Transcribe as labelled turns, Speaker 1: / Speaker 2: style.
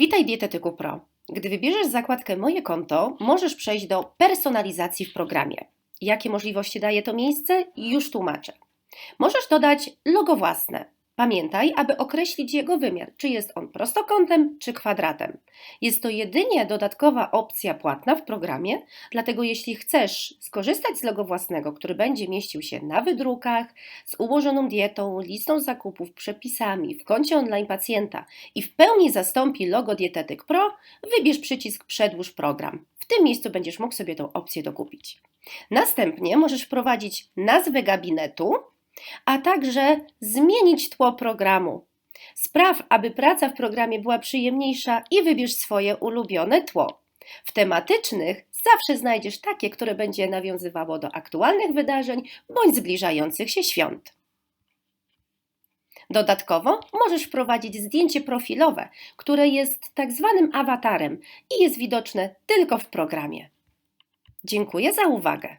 Speaker 1: Witaj Dietetyku Pro. Gdy wybierzesz zakładkę Moje konto, możesz przejść do personalizacji w programie. Jakie możliwości daje to miejsce? Już tłumaczę. Możesz dodać logo własne. Pamiętaj, aby określić jego wymiar, czy jest on prostokątem, czy kwadratem. Jest to jedynie dodatkowa opcja płatna w programie, dlatego jeśli chcesz skorzystać z logo własnego, który będzie mieścił się na wydrukach, z ułożoną dietą, listą zakupów, przepisami, w koncie online pacjenta i w pełni zastąpi logo Dietetyk Pro, wybierz przycisk Przedłuż program. W tym miejscu będziesz mógł sobie tą opcję dokupić. Następnie możesz wprowadzić nazwę gabinetu, a także zmienić tło programu. Spraw, aby praca w programie była przyjemniejsza i wybierz swoje ulubione tło. W tematycznych zawsze znajdziesz takie, które będzie nawiązywało do aktualnych wydarzeń bądź zbliżających się świąt. Dodatkowo możesz wprowadzić zdjęcie profilowe, które jest tak zwanym awatarem i jest widoczne tylko w programie. Dziękuję za uwagę.